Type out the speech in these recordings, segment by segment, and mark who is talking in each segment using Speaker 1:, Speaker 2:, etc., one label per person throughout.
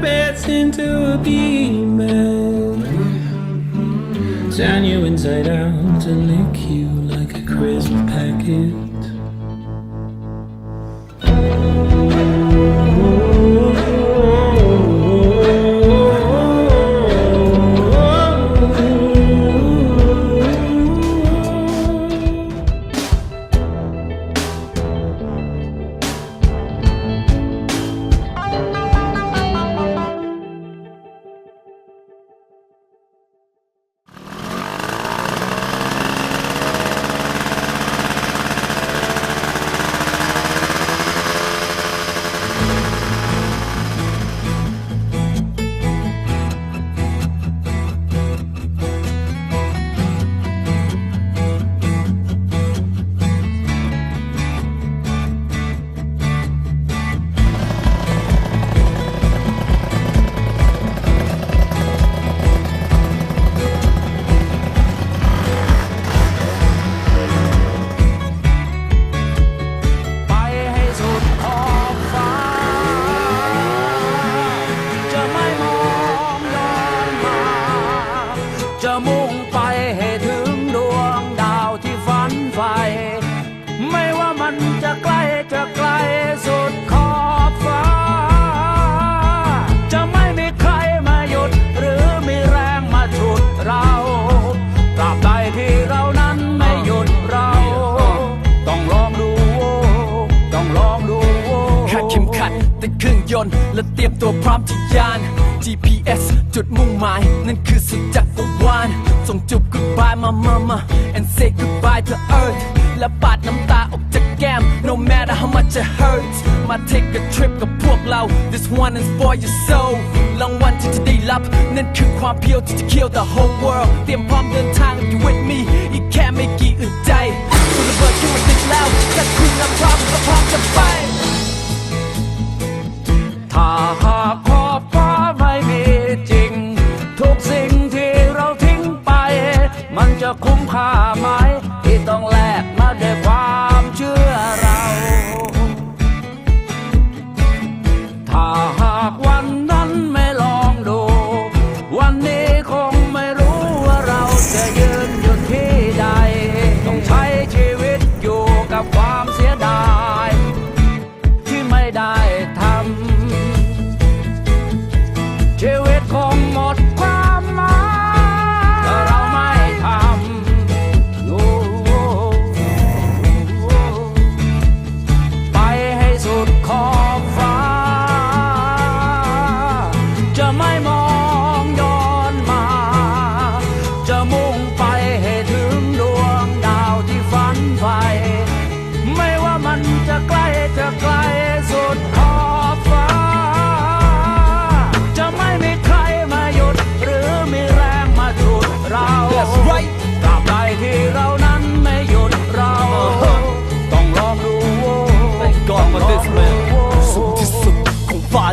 Speaker 1: beds into a female. Turn you inside out and lick you like a crisp packet.
Speaker 2: GPS จุดมุ่งหมาย นั่นคือสุดจักรวาลส่งจุบ goodbye มามามา and say goodbye to earth และปาดน้ำตาออกจากแก้ม no matter how much it hurts มา take a trip กับพวกเรา this one is for your soul รางวัลที่จะได้รับ นั่นคือความเพียวที่จะ kill the whole world เตรียมพร้อมเดินทาง if you with me อีกแค่ไม่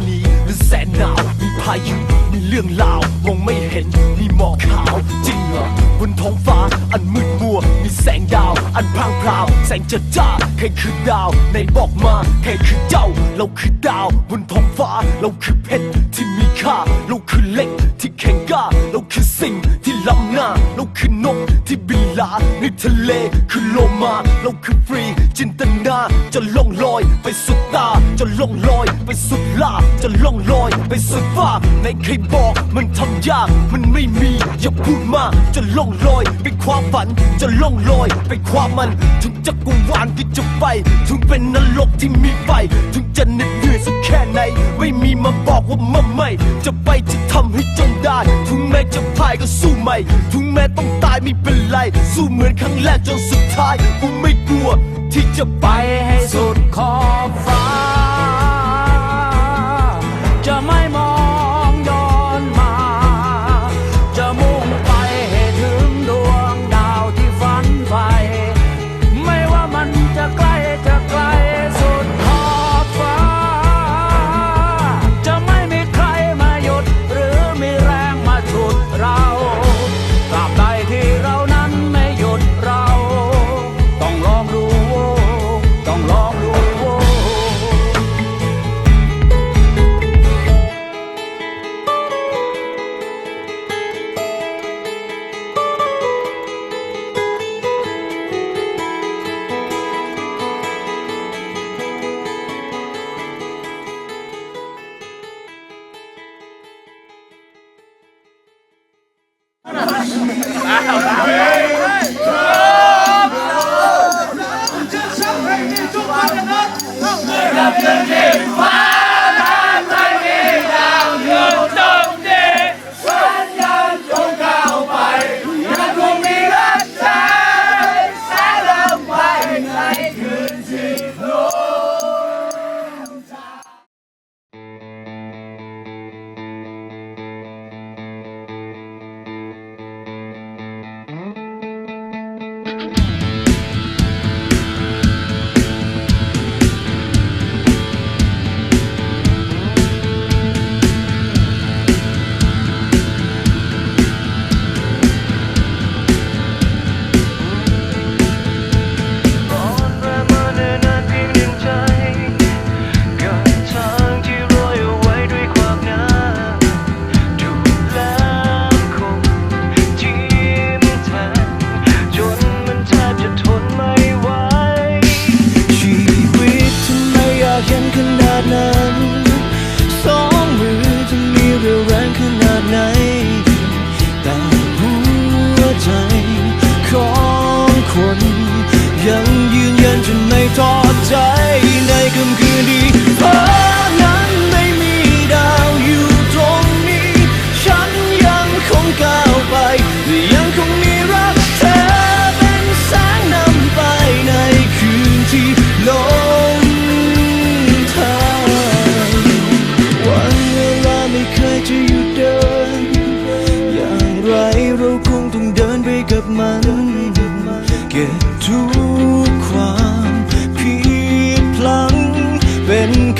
Speaker 2: นี
Speaker 3: หรือแสนหนา
Speaker 2: ว มีพายุ มีเรื่องราว มองไม่เห็น มีหมอกขาว จริงเหรอบนท้องฟ้าอันมืดมัว มีแสงดาว อันพรางพราว แสงจัดจ้า ใครคือดาวในบอกมา ใครคือเจ้า เราคือดาว บนท้องฟ้า เราคือเพชรที่มีค่า เราคือเหล็กที่แข็งกล้า เราคือสิ่งที่ล้ำหน้า เราคือนกที่บินลาในทะเล คือโลมา เราคือฟรี จินตนา จะล่องลอยไปสุด จะล่องลอย ไปสุดลาจะล่องลอย ไปสุดฟ้าในใครบอกมันทำยาก มันไม่มีอย่าพูดมากจะล่องลอย ไปความฝันจะล่องลอย ไปความมัน ถึงจักรวาลที่จะไป ถึงเป็นนรกที่มีไฟถึงจะเหน็ดเหนื่อยสักแค่ไหน ไม่มีมาบอกว่ามันไม่ จะไปจะทำให้จนได้ ถึงแม้จะพ่ายก็สู้ใหม่ ถึงแม้ต้องตายไม่เป็นไร สู้เหมือนครั้งแรกจนสุดท้ายกูไม่กลัว ที่จะไป
Speaker 3: ให้สุดขอบฟ้า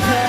Speaker 4: compare